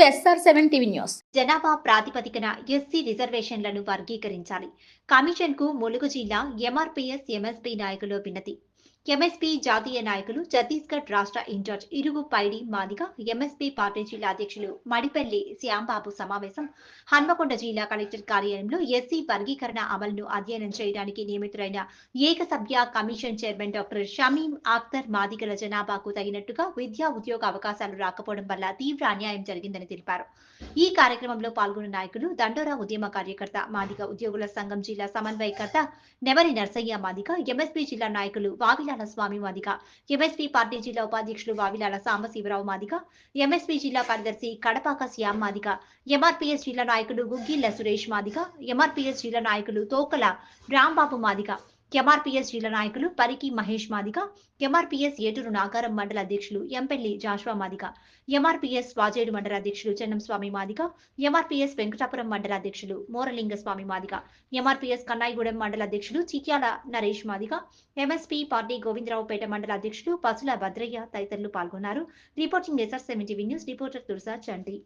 SR seven TV news. జనాభా ప్రాతిపదికన SC రిజర్వేషన్లను వర్గీకరించాలి. కమిషన్కు ములుగు జిల్లా ఎంఆర్పీఎస్ ఎంఎస్పీ నాయకులు వినతి. ఎంఎస్పీ జాతీయ నాయకులు ఛత్తీస్గఢ్ రాష్ట్ర ఇన్ఛార్జ్ ఇరుగు పైడి మాదిగ ఎంఎస్పీ పార్టీ జిల్లా అధ్యక్షులు మడిపల్లి శ్యాంబాబు సమావేశం. హన్మకొండ జిల్లా కలెక్టర్ కార్యాలయంలో ఎస్సీ వర్గీకరణ అమలును అధ్యయనం చేయడానికి నియమితులైన ఏకసభ్య commission chairman doctor Shamim Akhtar మాదిగల జనాభాకు తగినట్టుగా విద్యా ఉద్యోగ అవకాశాలు రాకపోవడం వల్ల తీవ్ర అన్యాయం జరిగిందని తెలిపారు. ఈ కార్యక్రమంలో పాల్గొన్న నాయకులు దండోరా ఉద్యమ కార్యకర్త మాదిగ ఉద్యోగుల సంఘం జిల్లా సమన్వయకర్త నెమరి నర్సయ్య మాదిగ ఎంఎస్పీ జిల్లా నాయకులు వావిలాల స్వామి మాదిక ఎంఎస్పీ పార్టీ జిల్లా ఉపాధ్యక్షులు వావిలాల సాంబశివరావు మాదిక ఎంఎస్పీ జిల్లా కార్యదర్శి కడపాక శ్యామ్ మాదిక ఎంఆర్పీఎస్ జిల్లా నాయకుడు గుగ్గిళ్ళ సురేష్ మాదిక ఎంఆర్పీఎస్ జిల్లా నాయకులు తోకల రాంబాబు మాదిక ఎంఆర్పీఎస్ జిల్లా నాయకులు పరికి మహేష్ మాదిగ ఎంఆర్పిఎస్ ఏటూరు నాగారం మండల అధ్యక్షులు ఎంపెల్లి జాషువా మాదిగ ఎంఆర్పీఎస్ వాజేడు మండల అధ్యక్షులు చెన్నం స్వామి మాదిగ ఎంఆర్పీఎస్ వెంకటాపురం మండల అధ్యక్షులు మోరలింగ స్వామి మాదిగ ఎంఆర్పీఎస్ కన్నాయిగూడెం మండల అధ్యక్షులు చిత్యాల నరేష్ మాదిగ ఎంఎస్పీ పార్టీ గోవిందరావుపేట మండల అధ్యక్షులు పసుల భద్రయ్య తదితరులు పాల్గొన్నారు. Reporting SR seventy V news reporter Tulasa Chanti.